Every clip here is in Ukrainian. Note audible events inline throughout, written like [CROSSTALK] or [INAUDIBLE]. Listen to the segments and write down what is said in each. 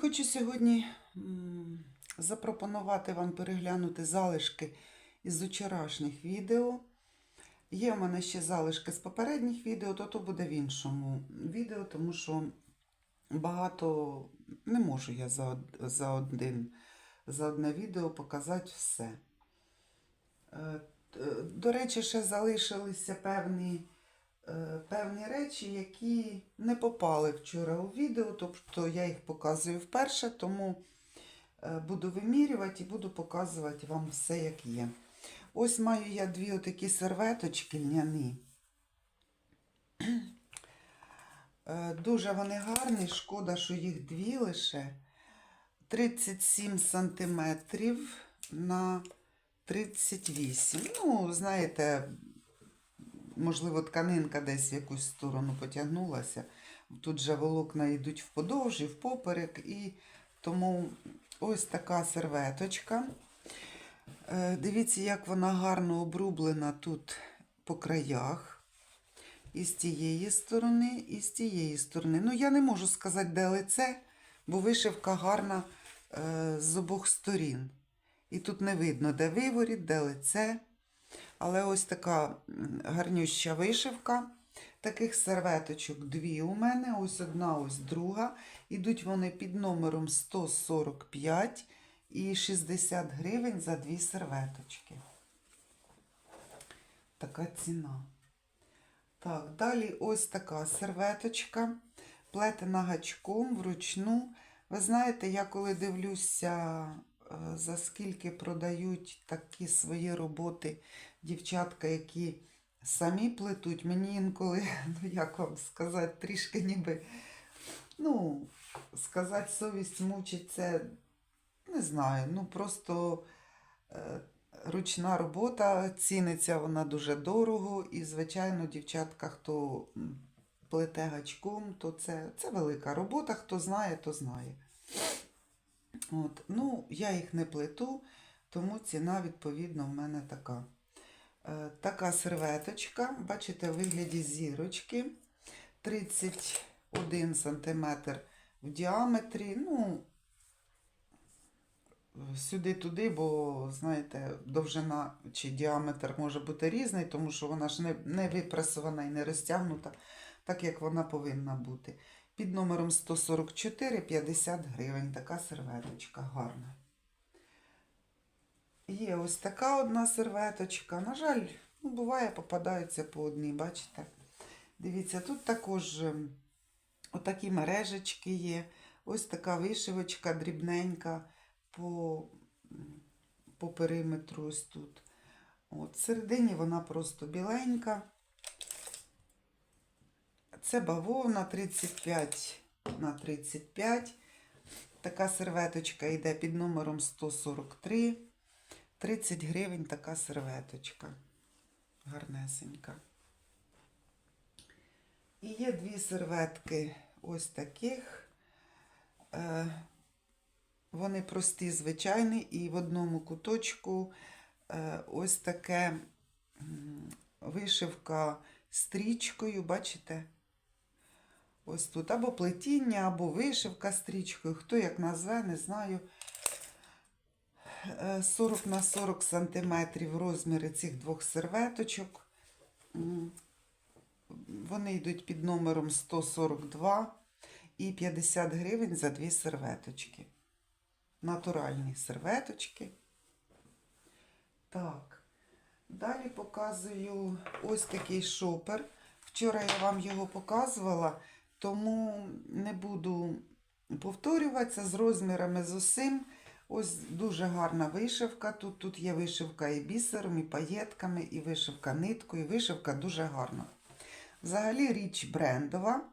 Хочу сьогодні запропонувати вам переглянути залишки із вчорашніх відео. Є в мене ще залишки з попередніх відео, то то буде в іншому відео, тому що багато не можу я за, за, один, за одне відео показати все. Е, До речі, ще залишилися певні, певні речі, які не попали вчора у відео, тобто я їх показую вперше, тому е, буду вимірювати і буду показувати вам все, як є. Ось маю я дві отакі серветочки льняні. Е, Дуже вони гарні, шкода, що їх дві лише. 37 сантиметрів на 38. Ну, знаєте, можливо, тканинка десь в якусь сторону потягнулася. Тут же волокна йдуть вподовж і впоперек, і тому ось така серветочка. Е, Дивіться, як вона гарно обрублена тут по краях. І з тієї сторони, і з тієї сторони. Ну, я не можу сказати, де лице, бо вишивка гарна е, з обох сторін. І тут не видно, де виворіт, де лице. Але ось така гарнюща вишивка. Таких серветочок дві у мене, ось одна, ось друга. Ідуть вони під номером 145 і 60 гривень за дві серветочки. Така ціна. Так, далі ось така серветочка, плетена гачком вручну. Ви знаєте, я коли дивлюся, е, за скільки продають такі свої роботи дівчатка, які самі плетуть, мені інколи, [LAUGHS] ну як вам сказати, трішки ніби, ну, сказати, совість мучить це, не знаю, ну просто. е, Ручна робота, ціниться вона дуже дорого, і, звичайно, дівчатка, хто плете гачком, то це, це велика робота. Хто знає, то знає. От. Ну, я їх не плету, тому ціна, відповідно, в мене така. Е, така серветочка, бачите, в вигляді зірочки 31 см в діаметрі. Ну, сюди-туди, бо, знаєте, довжина чи діаметр може бути різний, тому що вона ж не, не випресована і не розтягнута, так як вона повинна бути. Під номером 144 50 гривень. Така серветочка гарна. Є ось така одна серветочка. На жаль, ну, буває, попадаються по одній, бачите? Дивіться, тут також ем, отакі мережечки є. Ось така вишивочка дрібненька по, по периметру ось тут. От, всередині вона просто біленька. Це бавовна 35 на 35. Така серветочка йде під номером 143. 30 гривень така серветочка. Гарнесенька. І є дві серветки ось таких. Е, вони прості, звичайні, і в одному куточку е, ось таке вишивка стрічкою, бачите? Ось тут або плетіння, або вишивка стрічкою. Хто як назве, не знаю. Е, 40 на 40 сантиметрів розміри цих двох серветочок. Вони йдуть під номером 142 і 50 гривень за дві серветочки. Натуральні серветочки. Так. Далі показую ось такий шопер. Вчора я вам його показувала, тому не буду повторюватися з розмірами з усім. Ось дуже гарна вишивка. Тут, тут є вишивка і бісером, і паєтками, і вишивка ниткою. Вишивка дуже гарна. Взагалі річ брендова.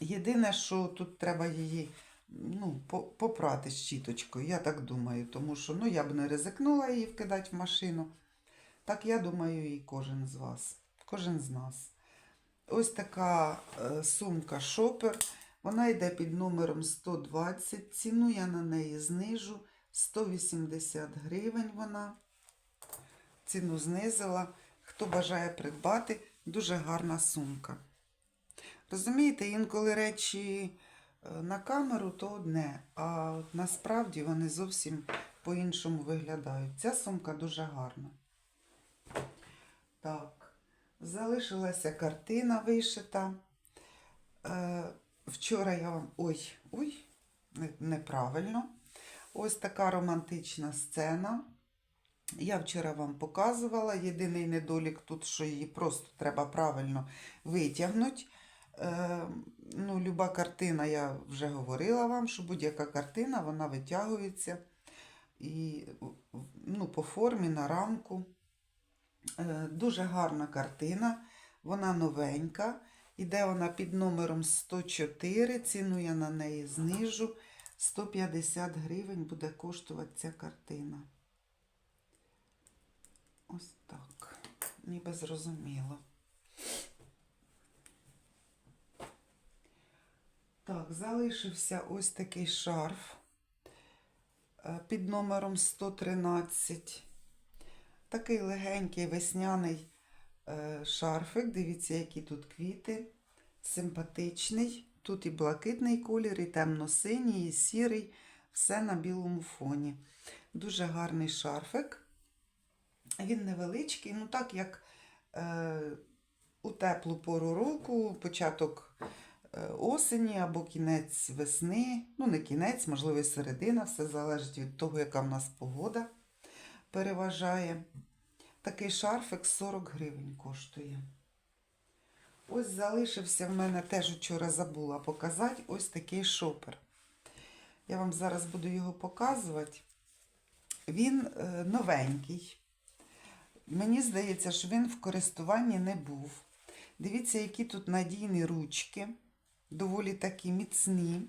Єдине, що тут треба її ну, попрати з щіточкою, я так думаю, тому що ну, я б не ризикнула її вкидати в машину. Так я думаю, і кожен з вас, кожен з нас. Ось така е, сумка шопер. Вона йде під номером 120. Ціну я на неї знижу 180 гривень вона. Ціну знизила. Хто бажає придбати, дуже гарна сумка. Розумієте, інколи речі Е, На камеру то одне, а насправді вони зовсім по-іншому виглядають. Ця сумка дуже гарна. Так, залишилася картина вишита. Вчора я вам. Ой, ой, неправильно. Ось така романтична сцена. Я вчора вам показувала. Єдиний недолік тут, що її просто треба правильно витягнути. Е, ну, люба картина, я вже говорила вам, що будь-яка картина вона витягується і ну, по формі на рамку. Е, дуже гарна картина, вона новенька. Іде вона під номером 104. Ціну я на неї знижу. 150 гривень буде коштувати ця картина. Ось так. Ніби зрозуміло. Так, залишився ось такий шарф е, під номером 113. Такий легенький весняний шарфик. Дивіться, які тут квіти. Симпатичний. Тут і блакитний колір, і темно-синій, і сірий. Все на білому фоні. Дуже гарний шарфик. Він невеличкий, ну так як е, у теплу пору року, початок е, осені або кінець весни. Ну, не кінець, можливо, середина, все залежить від того, яка в нас погода переважає. Такий шарфик 40 гривень коштує. Ось залишився в мене теж вчора забула показати ось такий шопер. Я вам зараз буду його показувати. Він е, новенький. Мені здається, що він в користуванні не був. Дивіться, які тут надійні ручки, доволі такі міцні.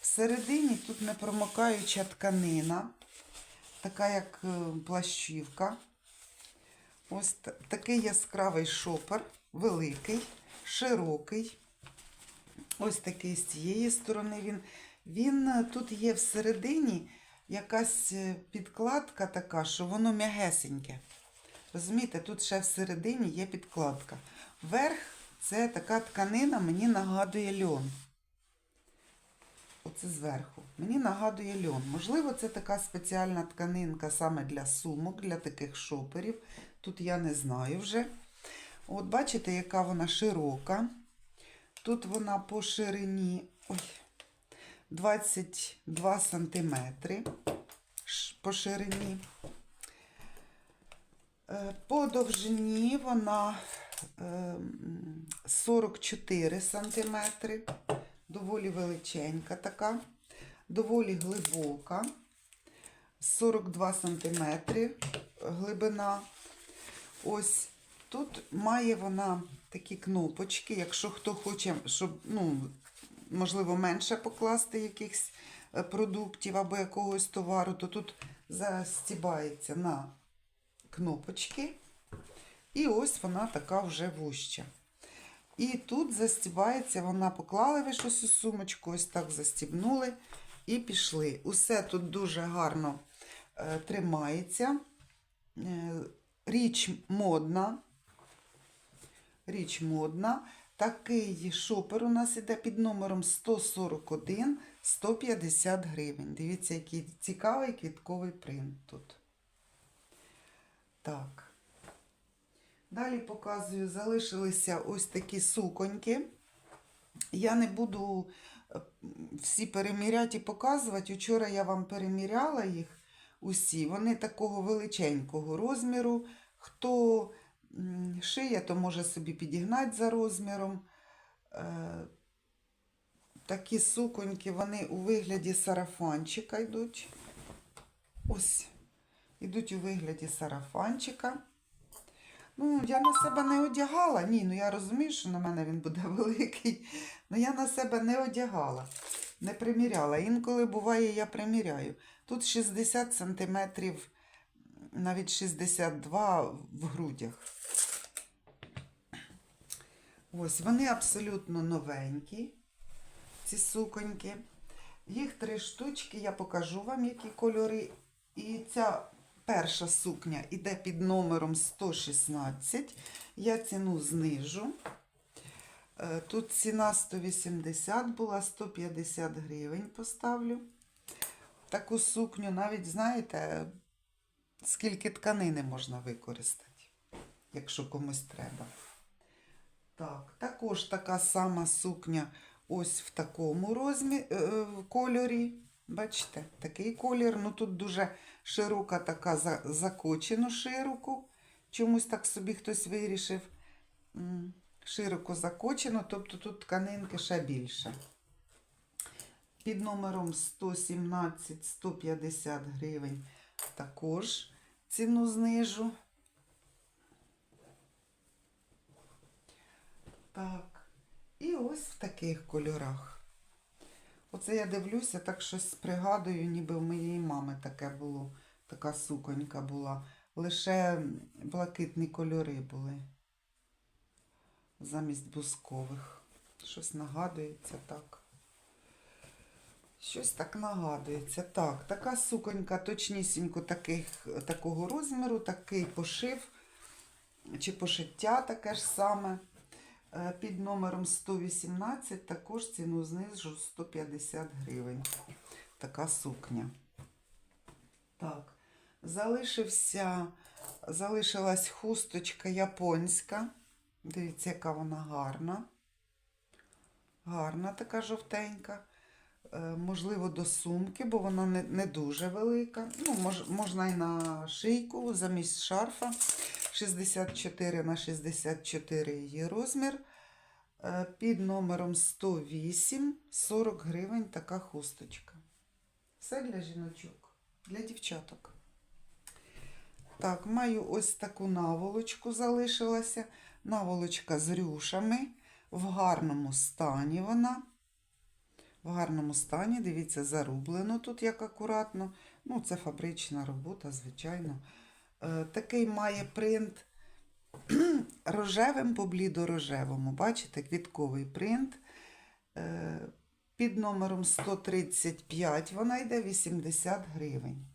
Всередині тут непромокаюча тканина, така як е, плащівка. Ось такий яскравий шопер, великий, широкий. Ось такий з цієї сторони він. Він е, тут є всередині якась е, підкладка така, що воно м'ягесеньке. Розумієте, тут ще всередині є підкладка. Верх це така тканина, мені нагадує льон. Оце зверху. Мені нагадує льон. Можливо, це така спеціальна тканинка саме для сумок, для таких шоперів. Тут я не знаю вже. От бачите, яка вона широка. Тут вона по ширині ой, 22 сантиметри по ширині. Е, По довжині вона е, 44 сантиметри. Доволі величенька така, доволі глибока. 42 сантиметри глибина. Ось тут має вона такі кнопочки. Якщо хто хоче, щоб, ну, можливо, менше покласти якихось е, продуктів або якогось товару, то тут застібається на кнопочки. І ось вона така вже вуща. І тут застібається, вона поклали ви щось у сумочку, ось так застібнули і пішли. Усе тут дуже гарно е, тримається. Річ модна. Річ модна. Такий шопер у нас іде під номером 141 150 гривень. Дивіться, який цікавий квітковий принт тут. Так. Далі показую, залишилися ось такі суконьки. Я не буду е, всі переміряти і показувати. Вчора я вам переміряла їх усі. Вони такого величенького розміру. Хто шиє, то може собі підігнати за розміром. Е, Такі суконьки, вони у вигляді сарафанчика йдуть. Ось, йдуть у вигляді сарафанчика. Ну, я на себе не одягала. Ні, ну я розумію, що на мене він буде [LAUGHS] великий. Ну я на себе не одягала, не приміряла. Інколи буває, я приміряю. Тут 60 сантиметрів, навіть 62 в грудях. Ось, вони абсолютно новенькі, ці суконьки. Їх три штучки, я покажу вам, які кольори. І ця перша сукня іде під номером 116. Я ціну знижу. Е, Тут ціна 180 була, 150 гривень поставлю. Таку сукню, навіть знаєте, скільки тканини можна використати, якщо комусь треба. Так, також така сама сукня ось в такому розмірі, в кольорі. Бачите, такий колір. Ну тут дуже широка така за- закочену широку. Чомусь так собі хтось вирішив. Широко закочено, тобто тут тканинки ще більше. Під номером 117-150 гривень також ціну знижу. Так. І ось в таких кольорах. Оце я дивлюся, так щось пригадую, ніби в моєї мами таке було, така суконька була. Лише блакитні кольори були замість бускових. Щось нагадується так. Щось так нагадується. Так, така суконька, точнісінько таких, такого розміру, такий пошив чи пошиття таке ж саме. Е, Під номером 118 також ціну знижу 150 гривень. Така сукня. Так, залишився, залишилась хусточка японська. Дивіться, яка вона гарна. Гарна така жовтенька. Е, можливо, до сумки, бо вона не, не дуже велика. Ну, мож, можна і на шийку замість шарфа. 64 на 64 її розмір. Е, Під номером 108 40 гривень така хусточка. Все для жіночок, для дівчаток. Так, маю ось таку наволочку залишилася. Наволочка з рюшами. В гарному стані вона. В гарному стані, дивіться, зарублено тут як акуратно. Ну, це фабрична робота, звичайно. Е, такий має принт [CLEARS THROAT] рожевим по блідорожевому. Бачите, квітковий принт. Е, під номером 135 вона йде 80 гривень.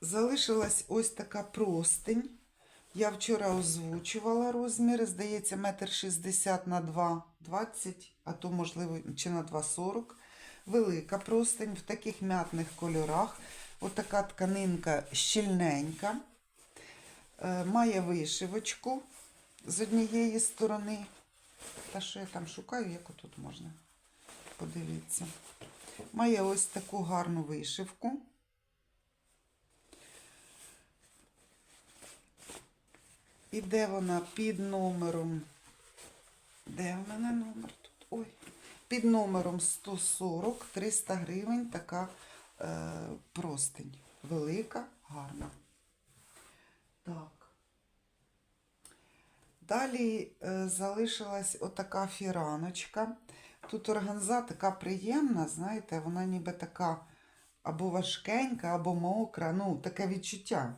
Залишилась ось така простень. Я вчора озвучувала розміри, здається, метр шістдесят на 2,20, а то, можливо, чи на 2,40. Велика простень в таких м'ятних кольорах. Отака тканинка щільненька. Е, Має вишивочку з однієї сторони. Та що я там шукаю, як отут можна подивитися. Має ось таку гарну вишивку. Іде вона під номером. Де в мене номер тут? Ой. Під номером 140 300 гривень така е, простень. Велика, гарна. Так. Далі е, залишилась отака фіраночка. Тут органза така приємна, знаєте, вона ніби така або важкенька, або мокра. Ну, таке відчуття.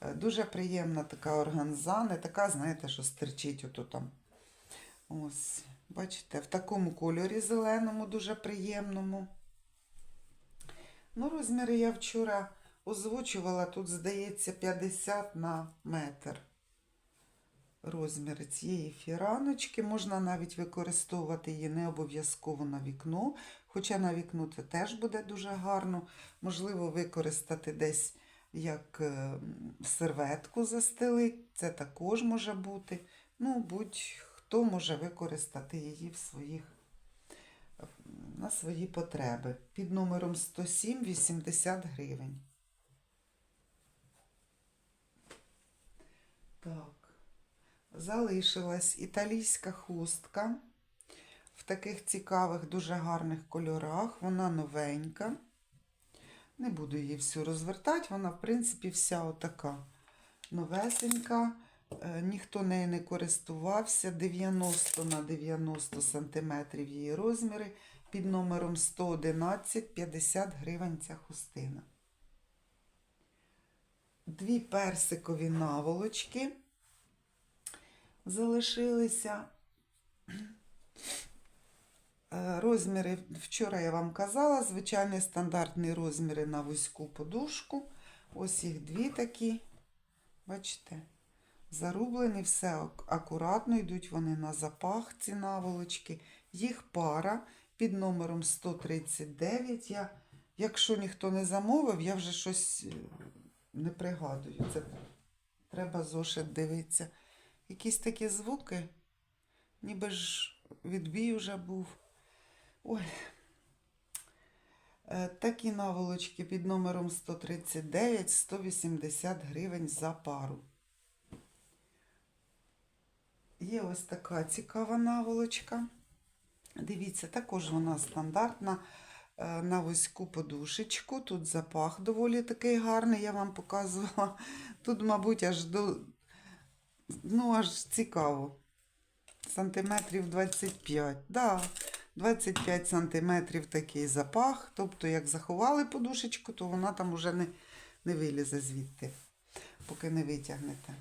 Е, Дуже приємна така органза, не така, знаєте, що стерчить ото там. Ось, бачите, в такому кольорі зеленому, дуже приємному. Ну, розміри я вчора озвучувала, тут, здається, 50 на метр. Розміри цієї фіраночки. Можна навіть використовувати її не обов'язково на вікно, хоча на вікно це теж буде дуже гарно. Можливо, використати десь як е, серветку застелить, це також може бути. Ну, будь-хто може використати її в своїх, на свої потреби. Під номером 107 80 гривень. Так, залишилась італійська хустка в таких цікавих, дуже гарних кольорах. Вона новенька. Не буду її всю розвертати, вона, в принципі, вся отака новесенька. Е, Ніхто нею не користувався. 90 на 90 сантиметрів її розміри. Під номером 111 50 гривень ця хустина. Дві персикові наволочки залишилися. Е, Розміри, вчора я вам казала, звичайні стандартні розміри на вузьку подушку. Ось їх дві такі. Бачите? Зарублені, все акуратно, йдуть вони на запах, ці наволочки. Їх пара під номером 139. Я, якщо ніхто не замовив, я вже щось е, не пригадую. Це треба зошит дивитися. Якісь такі звуки, ніби ж відбій вже був. Ой. Е, Такі наволочки під номером 139, 180 гривень за пару. Є ось така цікава наволочка. Дивіться, також вона стандартна е, на вузьку подушечку. Тут запах доволі такий гарний, я вам показувала. Тут, мабуть, аж до. Ну, аж цікаво. Сантиметрів 25. Да, 25 сантиметрів такий запах. Тобто, як заховали подушечку, то вона там уже не, не вилізе звідти, поки не витягнете.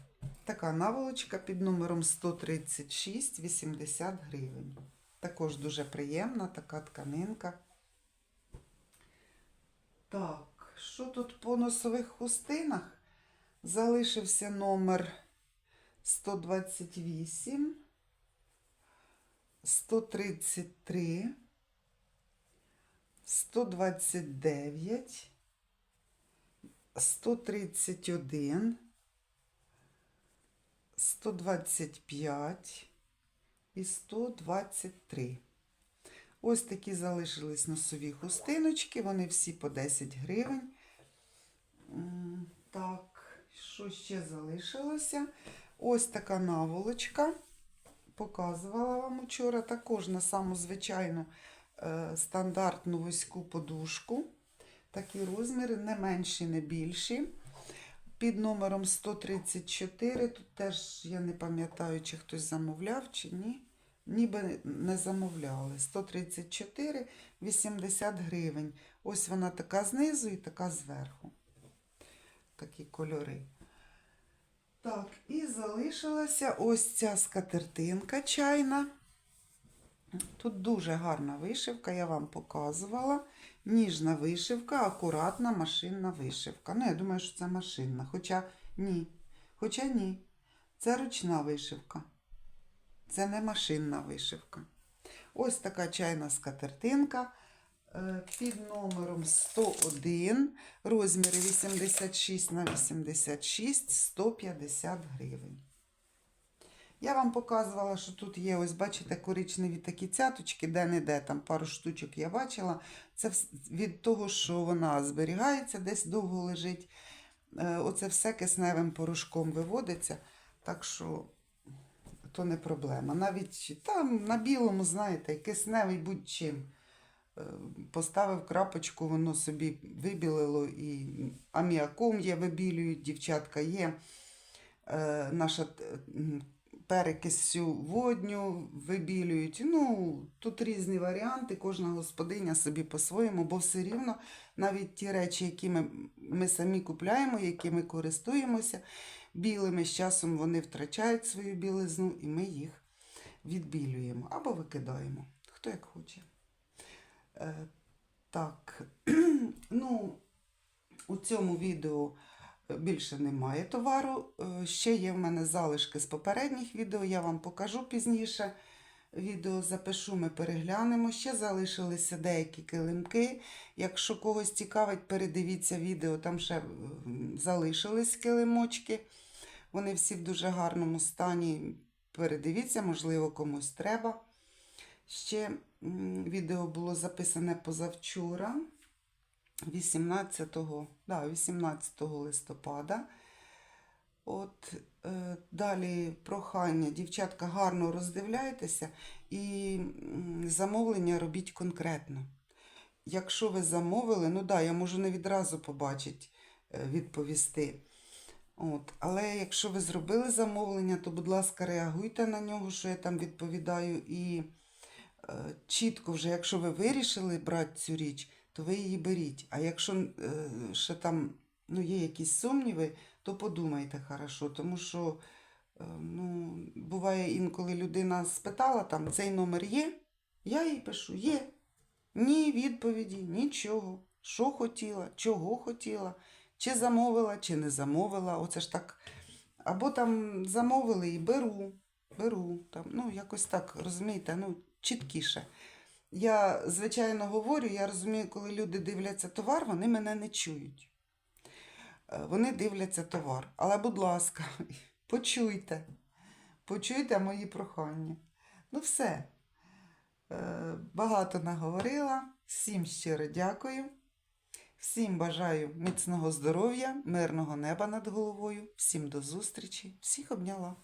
Така наволочка під номером 136, 80 гривень. Також дуже приємна така тканинка. Так, що тут по носових хустинах? Залишився номер 128, 133, 129, 131, 125 і 123. Ось такі залишились носові хустиночки, вони всі по 10 гривень. Так, що ще залишилося? Ось така наволочка. Показувала вам вчора також на саму звичайну е, стандартну вузьку подушку. Такі розміри, не менші, не більші. Під номером 134, тут теж я не пам'ятаю, чи хтось замовляв, чи ні. Ніби не замовляли. 134, 80 гривень. Ось вона така знизу і така зверху. Такі кольори. Так, і залишилася ось ця скатертинка чайна. Тут дуже гарна вишивка, я вам показувала. Ніжна вишивка, акуратна машинна вишивка. Ну, я думаю, що це машинна. Хоча ні. Хоча ні. Це ручна вишивка. Це не машинна вишивка. Ось така чайна скатертинка під номером 101, розміри 86 на 86, 150 гривень. Я вам показувала, що тут є, ось бачите, коричневі такі цяточки, де-не-де, там пару штучок я бачила. Це від того, що вона зберігається, десь довго лежить. Е, Оце все кисневим порошком виводиться, так що то не проблема. Навіть там на білому, знаєте, кисневий будь-чим. Поставив крапочку, воно собі вибілило і аміаком є, вибілюють, дівчатка є. Е, наша е, перекисю водню вибілюють. Ну, тут різні варіанти, кожна господиня собі по-своєму, бо все рівно навіть ті речі, які ми, ми самі купляємо, якими користуємося, білими з часом вони втрачають свою білизну, і ми їх відбілюємо або викидаємо. Хто як хоче. Е, так, [CLEARS THROAT] ну, у цьому відео більше немає товару. Е, Ще є в мене залишки з попередніх відео, я вам покажу пізніше. Відео запишу, ми переглянемо. Ще залишилися деякі килимки. Якщо когось цікавить, передивіться відео, там ще залишились килимочки. Вони всі в дуже гарному стані. Передивіться, можливо, комусь треба. Ще відео було записане позавчора, 18, да, 18 листопада. От е, далі прохання, дівчатка, гарно роздивляйтеся і замовлення робіть конкретно. Якщо ви замовили, ну да, я можу не відразу побачити, е, відповісти. От. Але якщо ви зробили замовлення, то, будь ласка, реагуйте на нього, що я там відповідаю. І чітко вже, якщо ви вирішили брати цю річ, то ви її беріть. А якщо е, ще там ну, є якісь сумніви, то подумайте хорошо, тому що е, ну, буває інколи людина спитала, там цей номер є, я їй пишу, є. Ні відповіді, нічого. Що хотіла, чого хотіла, чи замовила, чи не замовила. Оце ж так Або там замовили і беру, беру. Там, ну, якось так, розумієте, ну, чіткіше. Я, звичайно, говорю, я розумію, коли люди дивляться товар, вони мене не чують. Е, Вони дивляться товар. Але, будь ласка, [LAUGHS] почуйте. Почуйте мої прохання. Ну, все. Е, Багато наговорила. Всім щиро дякую. Всім бажаю міцного здоров'я, мирного неба над головою. Всім до зустрічі. Всіх обняла.